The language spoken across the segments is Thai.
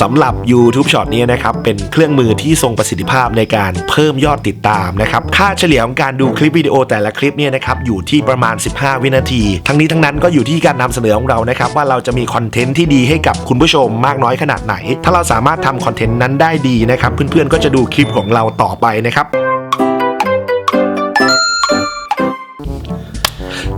สำหรับ YouTube Short นี้นะครับ เป็นเครื่องมือที่ทรงประสิทธิภาพในการเพิ่มยอดติดตามนะครับ ค่าเฉลี่ยของการดูคลิปวิดีโอแต่ละคลิปเนี่ยนะครับ อยู่ที่ประมาณ 15 วินาที ทั้งนี้ทั้งนั้นก็อยู่ที่การนำเสนอของเรานะครับ ว่าเราจะมีคอนเทนต์ที่ดีให้กับคุณผู้ชมมากน้อยขนาดไหน ถ้าเราสามารถทำคอนเทนต์นั้นได้ดีนะครับ เพื่อนๆก็จะดูคลิปของเราต่อไปนะครับ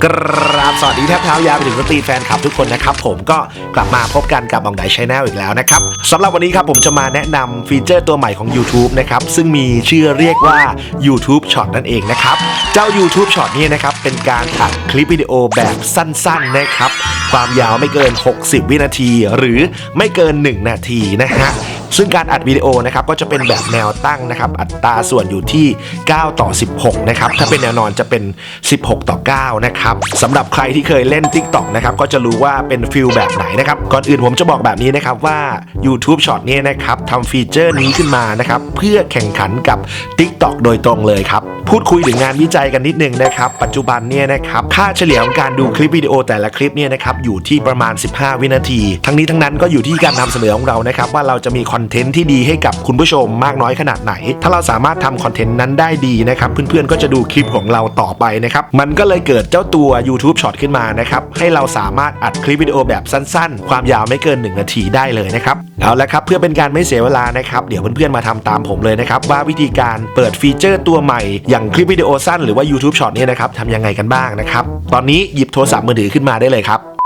กราบสวัสดีแทบเท้ายาวไปถึงสตรีแฟนคลับทุกคนนะครับ ผมก็กลับมาพบกันกับบองไดชแนลอีกแล้วนะครับสำหรับวันนี้ครับผมจะมาแนะนำฟีเจอร์ตัวใหม่ของ YouTube นะครับซึ่งมีชื่อเรียกว่า YouTube Short นั่นเองนะครับ เจ้า YouTube Short นี่นะครับเป็นการอัดคลิปวิดีโอแบบสั้นๆนะครับความยาวไม่เกิน 60 วินาที หรือไม่เกิน 1 นาทีนะฮะ ซึ่งการอัดวิดีโอนะครับก็จะเป็นแบบแนวตั้งนะครับ อัตราส่วนอยู่ที่ 9 ต่อ 16 นะครับ ถ้าเป็นแนวนอนจะเป็น 16 ต่อ 9 นะครับสำหรับใครที่เคยเล่น TikTok นะครับก็จะรู้ว่าเป็นฟิลแบบไหนนะครับ ก่อนอื่นผมจะบอกแบบนี้นะครับว่า YouTube Short เนี่ยนะครับทำฟีเจอร์นี้ขึ้นมานะครับเพื่อแข่งขันกับ TikTok โดยตรงเลยครับพูดคุยถึงงานวิจัยกันนิดนึงนะครับ ปัจจุบันเนี่ยนะครับค่าเฉลี่ยของการดูคลิปวิดีโอแต่ละคลิปเนี่ยนะครับอยู่ที่ประมาณ 15 วินาที ทั้งนี้ทั้งนั้นก็อยู่ที่การนำเสนอของเรานะครับว่าเราจะมีคอนอนเทนต์ที่ดีให้กับคุณผู้ชมมากน้อยขนาดไหน ถ้าเราสามารถทำคอนเทนต์นั้นได้ดีนะครับเพื่อนๆก็จะดูคลิปของเราต่อไปนะครับมันก็เลยเกิดเจ้าตัว YouTube Short ขึ้นมานะครับให้เราสามารถอัดคลิปวิดีโอแบบสั้น ๆ ความยาวไม่เกิน 1 นาทีได้เลยนะครับเอาละครับเพื่อเป็นการไม่เสียเวลานะครับเดี๋ยวเพื่อนๆมาทำตามผมเลยนะครับว่าวิธีการเปิดฟีเจอร์ตัวใหม่ อย่างคลิปวิดีโอสั้นหรือว่า YouTube Short เนี่ยนะครับทำยังไงกันบ้างนะครับตอนนี้หยิบโทรศัพท์มือถือขึ้นมาได้เลยครับ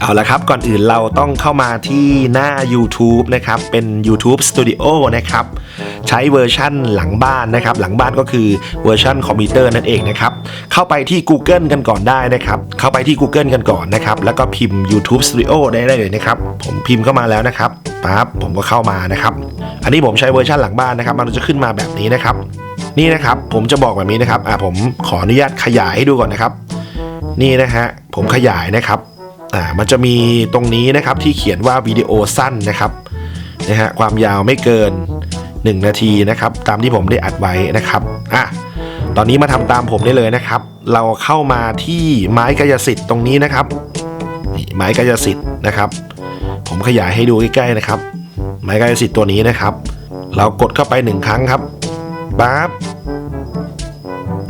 เอาละครับก่อนอื่นเราต้องเข้ามาที่หน้า YouTube นะครับ เป็น YouTube Studio นะครับ ใช้เวอร์ชั่นหลังบ้านนะครับ หลังบ้านก็คือเวอร์ชันคอมพิวเตอร์นั่นเองนะครับ เข้าไปที่ Google กันก่อนได้นะครับ เข้าไปที่ Google กันก่อนนะครับ แล้วก็พิมพ์ YouTube Studio ได้เลยนะครับ ผมพิมพ์เข้ามาแล้วนะครับปั๊บผมก็เข้ามานะครับ อันนี้ผมใช้เวอร์ชันหลังบ้านนะครับ มันจะขึ้นมาแบบนี้นะครับ นี่นะครับผมจะบอกแบบนี้นะครับอ่าผมขออนุญาตขยายให้ดูก่อนนะครับ นี่นะฮะผมขยายนะครับ อ่ามันจะมีตรงนี้นะครับที่เขียนว่าวิดีโอสั้นนะครับนะฮะความยาวไม่เกิน 1 นาทีนะครับตามที่ผมได้อัดไว้นะครับอะตอนนี้มาทำตามผมได้เลยนะครับ เราเข้ามาที่ไม้กายสิทธิ์ตรงนี้นะครับไม้กายสิทธิ์นะครับ ผมขยายให้ดูใกล้ๆนะครับ ไม้กายสิทธิ์ตัวนี้นะครับ เรากดเข้าไปหนึ่งครั้งครับปั๊บ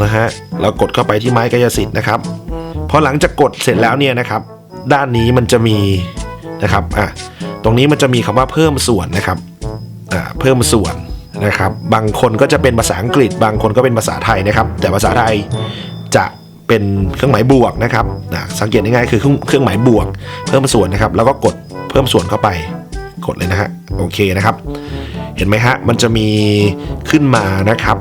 นะฮะเรากดเข้าไปที่ไม้กายสิทธิ์นะครับพอหลังจากกดเสร็จแล้วเนี่ยนะครับ ด้านนี้มันจะมีนะครับอะตรงนี้มันจะมีคำว่าเพิ่มส่วนนะครับอ่าเพิ่มส่วนนะครับ บางคนก็จะเป็นภาษาอังกฤษ บางคนก็เป็นภาษาไทยนะครับ แต่ภาษาไทยจะเป็นเครื่องหมายบวกนะครับอะสังเกตง่ายๆคือเครื่องหมายบวก เพิ่มส่วนนะครับ แล้วก็กดเพิ่มส่วนเข้าไป กดเลยนะฮะโอเคนะครับ เห็นไหมฮะมันจะมีขึ้นมานะครับ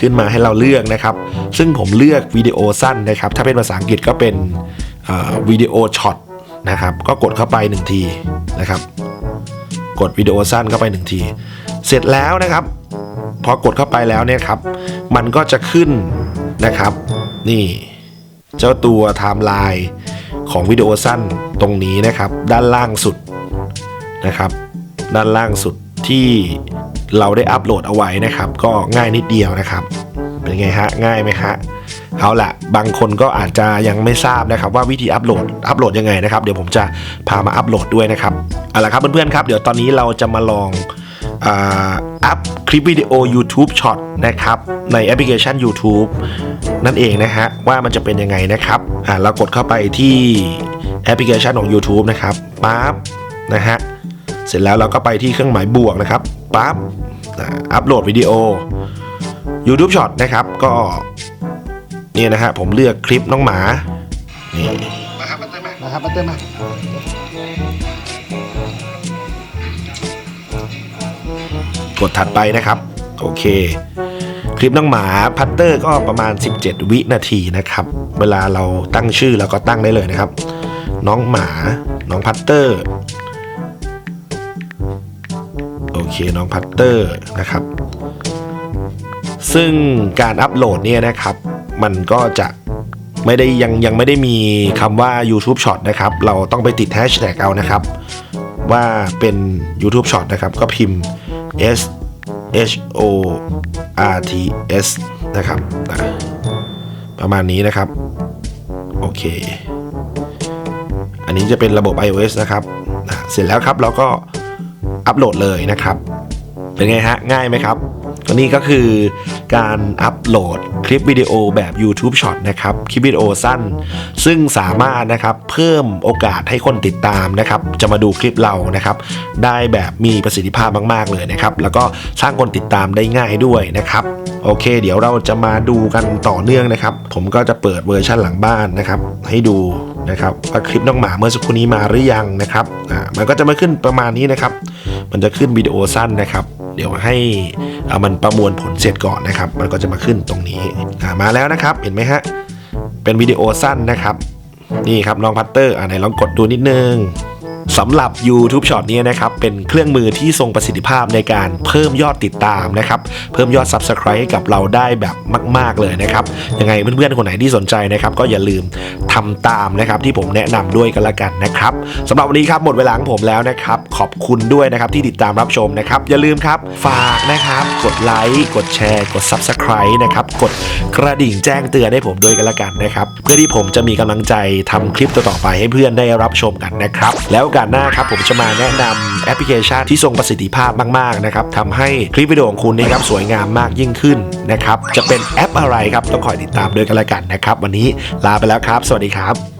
ขึ้นมาให้เราเลือกนะครับ ซึ่งผมเลือกวิดีโอสั้นนะครับ ถ้าเป็นภาษาอังกฤษก็เป็น วิดีโอช็อตนะครับ ก็กดเข้าไป 1 ทีนะครับ กดวิดีโอสั้นเข้าไป 1 ที เสร็จแล้วนะครับ พอกดเข้าไปแล้วเนี่ยครับ มันก็จะขึ้นนะครับ นี่เจ้าตัวไทม์ไลน์ของวิดีโอสั้นตรงนี้นะครับ ด้านล่างสุดนะครับ ด้านล่างสุดที่เราได้อัปโหลดเอาไว้นะครับ ก็ง่ายนิดเดียวนะครับ เป็นไงฮะง่ายไหมฮะเอาละบางคนก็อาจจะยังไม่ทราบนะครับว่าวิธีอัปโหลดอัปโหลดยังไงนะครับเดี๋ยวผมจะพามาอัปโหลดด้วยนะครับเอาละครับเพื่อนๆครับเดี๋ยวตอนนี้เราจะมาลองอัพคลิปวิดีโอ YouTube Short นะครับในแอปพลิเคชัน YouTube นั่นเองนะฮะว่ามันจะเป็นยังไงนะครับอ่าเรากดเข้าไปที่แอปพลิเคชันของ YouTube นะครับปั๊บนะฮะเสร็จแล้วเราก็ไปที่เครื่องหมายบวกนะครับปั๊บอ่าอัปโหลดวิดีโอ YouTube Short นะครับก็เนี่ยนะฮะผมเลือกคลิปน้องหมานี่มาครับมาเติมมามาครับมาเติมมากดถัดไปนะครับ โอเค คลิปน้องหมาพัตเตอร์ก็ประมาณ 17 วินาทีนะครับ เวลาเราตั้งชื่อเราก็ตั้งได้เลยนะครับ น้องหมา น้องพัตเตอร์ โอเคน้องพัตเตอร์นะครับ ซึ่งการอัปโหลดเนี่ยนะครับ มันก็จะไม่ได้ยังยังไม่ได้มีคำว่า YouTube Short นะครับ เราต้องไปติดแฮชแท็กเอานะครับ ว่าเป็น YouTube Short นะครับ ก็พิมพ์ S H O R T S นะครับ ประมาณนี้นะครับ โอเค อันนี้จะเป็นระบบ iOS นะครับ เสร็จแล้วครับเราก็อัปโหลดเลยนะครับ เป็นไงฮะ ง่ายไหมครับ นี่ก็คือการอัปโหลดคลิปวิดีโอแบบ YouTube Short นะครับ คลิปวิดีโอสั้น ซึ่งสามารถนะครับเพิ่มโอกาสให้คนติดตามนะครับ จะมาดูคลิปเรานะครับ ได้แบบมีประสิทธิภาพมาก ๆ เลยนะครับ แล้วก็สร้างคนติดตามได้ง่ายด้วยนะครับโอเค เดี๋ยวเราจะมาดูกันต่อเนื่องนะครับ ผมก็จะเปิดเวอร์ชันหลังบ้านนะครับ ให้ดูนะครับว่าคลิปน้องหมาเมื่อสักครู่นี้มาหรือยังนะครับอ่ามันก็จะมาขึ้นประมาณนี้นะครับ มันจะขึ้นวิดีโอสั้นนะครับ เดี๋ยวให้เอามันประมวลผลเสร็จก่อนนะครับ มันก็จะมาขึ้นตรงนี้มาแล้วนะครับ เห็นไหมฮะ เป็นวิดีโอสั้นนะครับ นี่ครับน้องพัตเตอร์อ่าไหนลองกดดูนิดนึง สำหรับ YouTube Short เนี่ยนะครับ เป็นเครื่องมือที่ทรงประสิทธิภาพในการเพิ่มยอดติดตามนะครับ เพิ่มยอด Subscribe ให้กับเราได้แบบมาก ๆ เลยนะครับ ยังไงเพื่อน ๆ คนไหนที่สนใจนะครับ ก็อย่าลืมทำตามนะครับ ที่ผมแนะนำด้วยกันละกันนะครับสำหรับวันนี้ครับหมดเวลาของผมแล้วนะครับ ขอบคุณด้วยนะครับที่ติดตามรับชมนะครับ อย่าลืมครับฝากนะครับ กดไลค์กดแชร์ กด Subscribe นะครับกดกระดิ่งแจ้งเตือนให้ผมด้วยกันละกันนะครับเพื่อที่ผมจะมีกำลังใจทำคลิปต่อๆไปให้เพื่อนได้รับชมกันนะครับ แล้วอกาสหน้าครับผมจะมาแนะนำแอปพลิเคชันที่ทรงประสิทธิภาพมากๆนะครับทำให้คลิปวิดีโอของคุณนี่ครับสวยงามมากยิ่งขึ้นนะครับจะเป็นแอปอะไรครับต้องคอยติดตามด้วยกันละกันนะครับ วันนี้ลาไปแล้วครับ สวัสดีครับ